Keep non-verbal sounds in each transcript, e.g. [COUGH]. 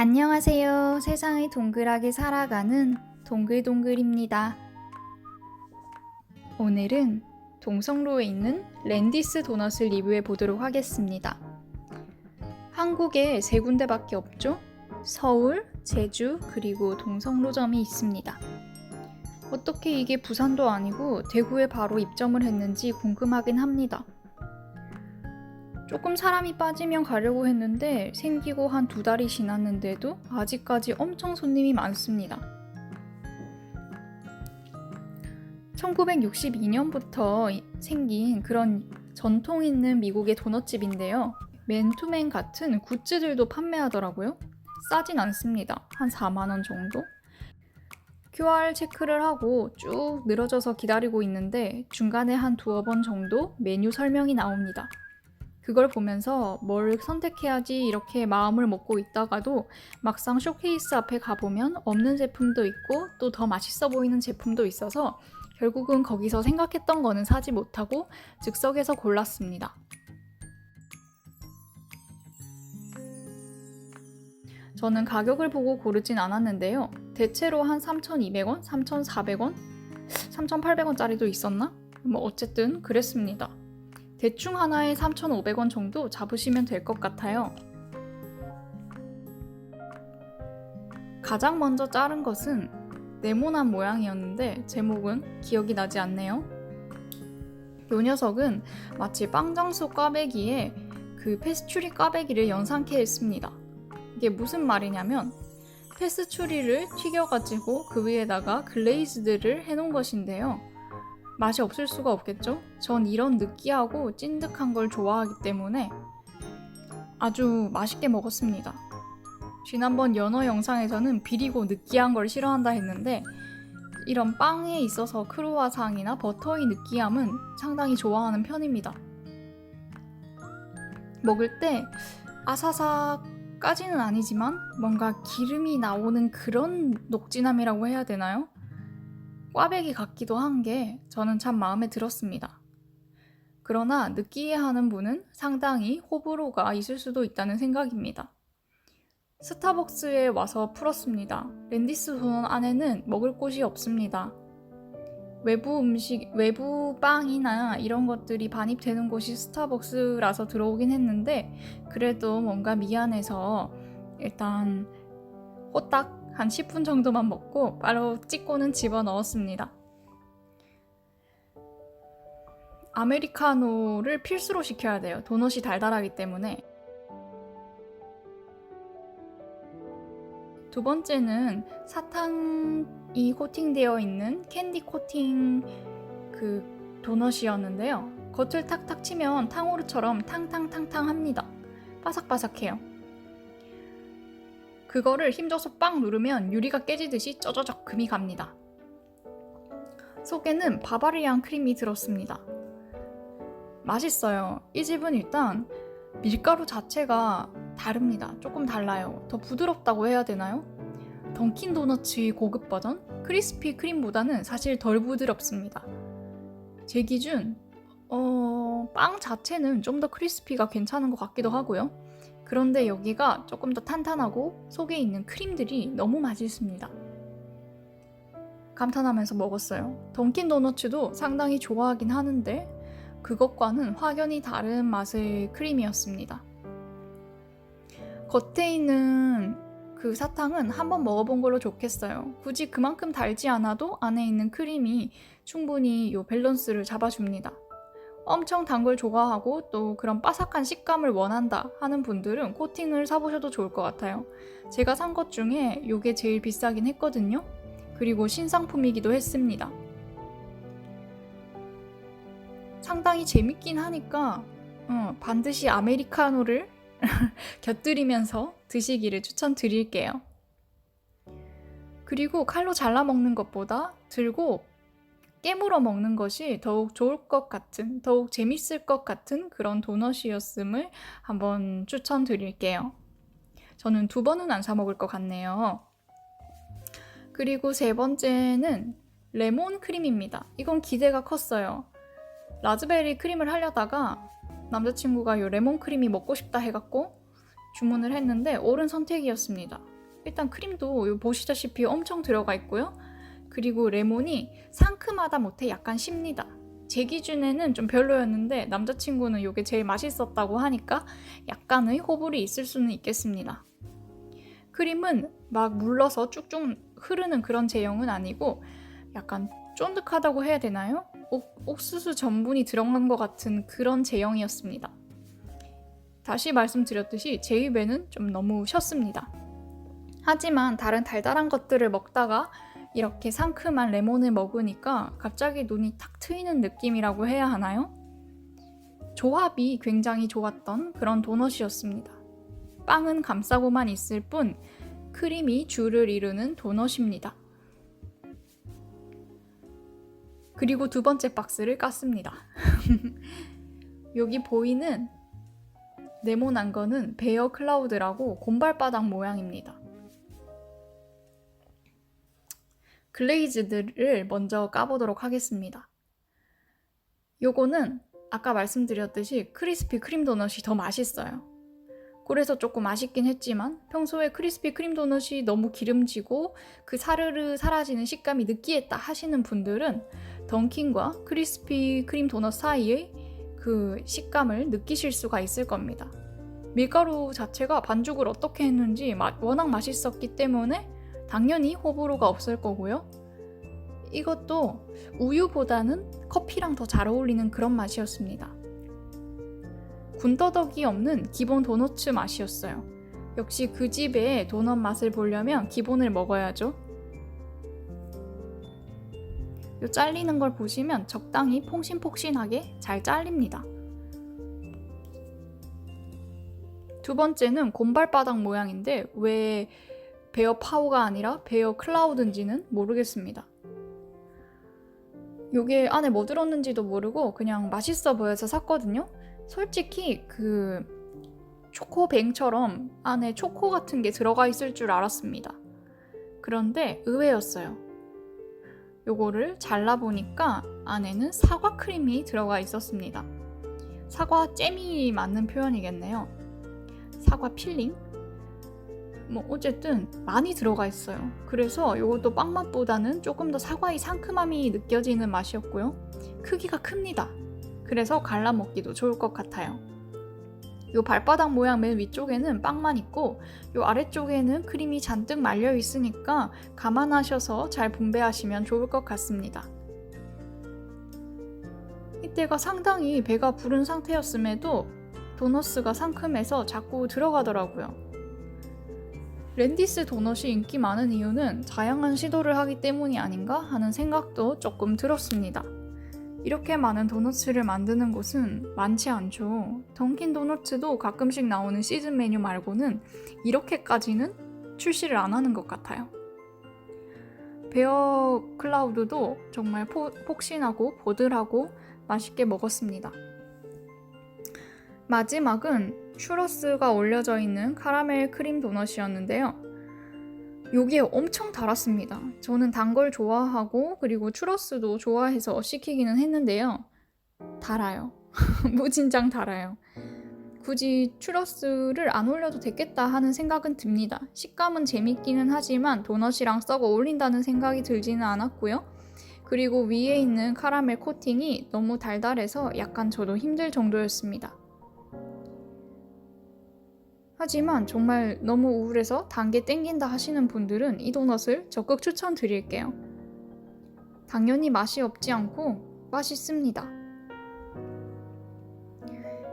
안녕하세요. 세상을 동글하게 살아가는 동글동글입니다. 오늘은 동성로에 있는 랜디스 도넛을 리뷰해 보도록 하겠습니다. 한국에 세 군데밖에 없죠? 서울, 제주, 그리고 동성로점이 있습니다. 어떻게 이게 부산도 아니고 대구에 바로 입점을 했는지 궁금하긴 합니다. 조금 사람이 빠지면 가려고 했는데 생기고 한 두 달이 지났는데도 아직까지 엄청 손님이 많습니다. 1962년부터 생긴 그런 전통 있는 미국의 도넛집인데요. 맨투맨 같은 굿즈들도 판매하더라고요. 싸진 않습니다. 한 4만원 정도? QR 체크를 하고 쭉 늘어져서 기다리고 있는데 중간에 한 두어 번 정도 메뉴 설명이 나옵니다. 그걸 보면서 뭘 선택해야지 이렇게 마음을 먹고 있다가도 막상 쇼케이스 앞에 가보면 없는 제품도 있고 또 더 맛있어 보이는 제품도 있어서 결국은 거기서 생각했던 거는 사지 못하고 즉석에서 골랐습니다. 저는 가격을 보고 고르진 않았는데요. 대체로 한 3,200원, 3,400원, 3,800원짜리도 있었나? 뭐 어쨌든 그랬습니다. 대충 하나에 3,500원 정도 잡으시면 될 것 같아요. 가장 먼저 자른 것은 네모난 모양이었는데 제목은 기억이 나지 않네요. 요 녀석은 마치 빵장수 꽈배기에 그 페스츄리 꽈배기를 연상케 했습니다. 이게 무슨 말이냐면 페스츄리를 튀겨가지고 그 위에다가 글레이즈들을 해놓은 것인데요. 맛이 없을 수가 없겠죠? 전 이런 느끼하고 찐득한 걸 좋아하기 때문에 아주 맛있게 먹었습니다. 지난번 연어 영상에서는 비리고 느끼한 걸 싫어한다 했는데 이런 빵에 있어서 크루아상이나 버터의 느끼함은 상당히 좋아하는 편입니다. 먹을 때 아사삭까지는 아니지만 뭔가 기름이 나오는 그런 녹진함이라고 해야 되나요? 꽈배기 같기도 한 게 저는 참 마음에 들었습니다. 그러나 느끼해하는 분은 상당히 호불호가 있을 수도 있다는 생각입니다. 스타벅스에 와서 풀었습니다. 랜디스 도넛 안에는 먹을 곳이 없습니다. 외부 음식, 외부 빵이나 이런 것들이 반입되는 곳이 스타벅스라서 들어오긴 했는데 그래도 뭔가 미안해서 일단 호딱 한 10분 정도만 먹고 바로 찍고는 집어 넣었습니다. 아메리카노를 필수로 시켜야 돼요. 도넛이 달달하기 때문에. 두 번째는 사탕이 코팅되어 있는 캔디 코팅 그 도넛이었는데요. 겉을 탁탁 치면 탕후루처럼 탕탕탕탕 합니다. 바삭바삭해요. 그거를 힘줘서 빵 누르면 유리가 깨지듯이 쩌저적 금이 갑니다. 속에는 바바리안 크림이 들었습니다. 맛있어요. 이 집은 일단 밀가루 자체가 다릅니다. 조금 달라요. 더 부드럽다고 해야 되나요? 던킨 도너츠의 고급 버전 크리스피 크림보다는 사실 덜 부드럽습니다. 제 기준 어, 빵 자체는 좀 더 크리스피가 괜찮은 것 같기도 하고요. 그런데 여기가 조금 더 탄탄하고 속에 있는 크림들이 너무 맛있습니다. 감탄하면서 먹었어요. 던킨 도너츠도 상당히 좋아하긴 하는데 그것과는 확연히 다른 맛의 크림이었습니다. 겉에 있는 그 사탕은 한번 먹어본 걸로 좋겠어요. 굳이 그만큼 달지 않아도 안에 있는 크림이 충분히 이 밸런스를 잡아줍니다. 엄청 단 걸 좋아하고 또 그런 바삭한 식감을 원한다 하는 분들은 코팅을 사보셔도 좋을 것 같아요. 제가 산 것 중에 이게 제일 비싸긴 했거든요. 그리고 신상품이기도 했습니다. 상당히 재밌긴 하니까 어, 반드시 아메리카노를 [LAUGHS] 곁들이면서 드시기를 추천드릴게요. 그리고 칼로 잘라 먹는 것보다 들고 깨물어 먹는 것이 더욱 좋을 것 같은, 더욱 재밌을 것 같은 그런 도넛이었음을 한번 추천드릴게요. 저는 두 번은 안 사 먹을 것 같네요. 그리고 세 번째는 레몬 크림입니다. 이건 기대가 컸어요. 라즈베리 크림을 하려다가 남자친구가 요 레몬 크림이 먹고 싶다 해갖고 주문을 했는데 옳은 선택이었습니다. 일단 크림도 요 보시다시피 엄청 들어가 있고요. 그리고 레몬이 상큼하다 못해 약간 쉽니다. 제 기준에는 좀 별로였는데 남자친구는 이게 제일 맛있었다고 하니까 약간의 호불이 있을 수는 있겠습니다. 크림은 막 물러서 쭉쭉 흐르는 그런 제형은 아니고 약간 쫀득하다고 해야 되나요? 옥, 옥수수 전분이 들어간 것 같은 그런 제형이었습니다. 다시 말씀드렸듯이 제 입에는 좀 너무 셨습니다. 하지만 다른 달달한 것들을 먹다가 이렇게 상큼한 레몬을 먹으니까 갑자기 눈이 탁 트이는 느낌이라고 해야 하나요? 조합이 굉장히 좋았던 그런 도넛이었습니다. 빵은 감싸고만 있을 뿐 크림이 줄을 이루는 도넛입니다. 그리고 두 번째 박스를 깠습니다. [LAUGHS] 여기 보이는 네모난 거는 베어 클라우드라고 곰발바닥 모양입니다. 글레이즈들을 먼저 까보도록 하겠습니다. 요거는 아까 말씀드렸듯이 크리스피 크림 도넛이 더 맛있어요. 그래서 조금 아쉽긴 했지만 평소에 크리스피 크림 도넛이 너무 기름지고 그 사르르 사라지는 식감이 느끼했다 하시는 분들은 던킨과 크리스피 크림 도넛 사이의 그 식감을 느끼실 수가 있을 겁니다. 밀가루 자체가 반죽을 어떻게 했는지 워낙 맛있었기 때문에 당연히 호불호가 없을 거고요. 이것도 우유보다는 커피랑 더 잘 어울리는 그런 맛이었습니다. 군더더기 없는 기본 도너츠 맛이었어요. 역시 그 집의 도넛 맛을 보려면 기본을 먹어야죠. 요 잘리는 걸 보시면 적당히 퐁신퐁신하게 잘 잘립니다. 두 번째는 곰발바닥 모양인데 왜 베어 파워가 아니라 베어 클라우드인지는 모르겠습니다. 요게 안에 뭐 들었는지도 모르고 그냥 맛있어 보여서 샀거든요. 솔직히 그 초코뱅처럼 안에 초코 같은 게 들어가 있을 줄 알았습니다. 그런데 의외였어요. 요거를 잘라보니까 안에는 사과 크림이 들어가 있었습니다. 사과 잼이 맞는 표현이겠네요. 사과 필링? 뭐 어쨌든 많이 들어가 있어요. 그래서 이것도 빵 맛보다는 조금 더 사과의 상큼함이 느껴지는 맛이었고요. 크기가 큽니다. 그래서 갈라 먹기도 좋을 것 같아요. 요 발바닥 모양 맨 위쪽에는 빵만 있고 요 아래쪽에는 크림이 잔뜩 말려 있으니까 감안하셔서 잘 분배하시면 좋을 것 같습니다. 이때가 상당히 배가 부른 상태였음에도 도너스가 상큼해서 자꾸 들어가더라고요. 랜디스 도넛이 인기 많은 이유는 다양한 시도를 하기 때문이 아닌가 하는 생각도 조금 들었습니다. 이렇게 많은 도넛을 만드는 곳은 많지 않죠. 던킨 도넛도 가끔씩 나오는 시즌 메뉴 말고는 이렇게까지는 출시를 안 하는 것 같아요. 베어 클라우드도 정말 포, 폭신하고 보들하고 맛있게 먹었습니다. 마지막은 슈러스가 올려져 있는 카라멜 크림 도넛이었는데요. 요게 엄청 달았습니다. 저는 단 걸 좋아하고 그리고 추러스도 좋아해서 시키기는 했는데요. 달아요. [LAUGHS] 무진장 달아요. 굳이 추러스를 안 올려도 됐겠다 하는 생각은 듭니다. 식감은 재밌기는 하지만 도넛이랑 썩어 어울린다는 생각이 들지는 않았고요. 그리고 위에 있는 카라멜 코팅이 너무 달달해서 약간 저도 힘들 정도였습니다. 하지만 정말 너무 우울해서 단게 땡긴다 하시는 분들은 이 도넛을 적극 추천드릴게요. 당연히 맛이 없지 않고 맛있습니다.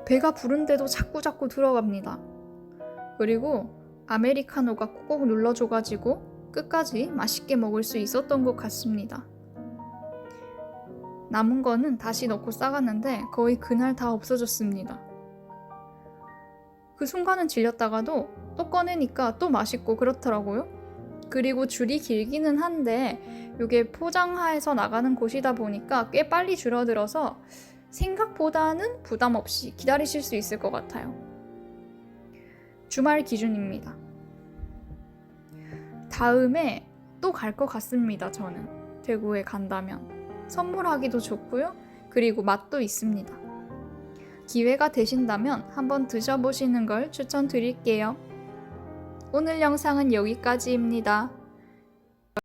배가 부른데도 자꾸자꾸 들어갑니다. 그리고 아메리카노가 꾹꾹 눌러줘가지고 끝까지 맛있게 먹을 수 있었던 것 같습니다. 남은 거는 다시 넣고 싸갔는데 거의 그날 다 없어졌습니다. 그 순간은 질렸다가도 또 꺼내니까 또 맛있고 그렇더라고요. 그리고 줄이 길기는 한데 이게 포장하에서 나가는 곳이다 보니까 꽤 빨리 줄어들어서 생각보다는 부담 없이 기다리실 수 있을 것 같아요. 주말 기준입니다. 다음에 또 갈 것 같습니다, 저는. 대구에 간다면. 선물하기도 좋고요. 그리고 맛도 있습니다. 기회가 되신다면 한번 드셔보시는 걸 추천드릴게요. 오늘 영상은 여기까지입니다.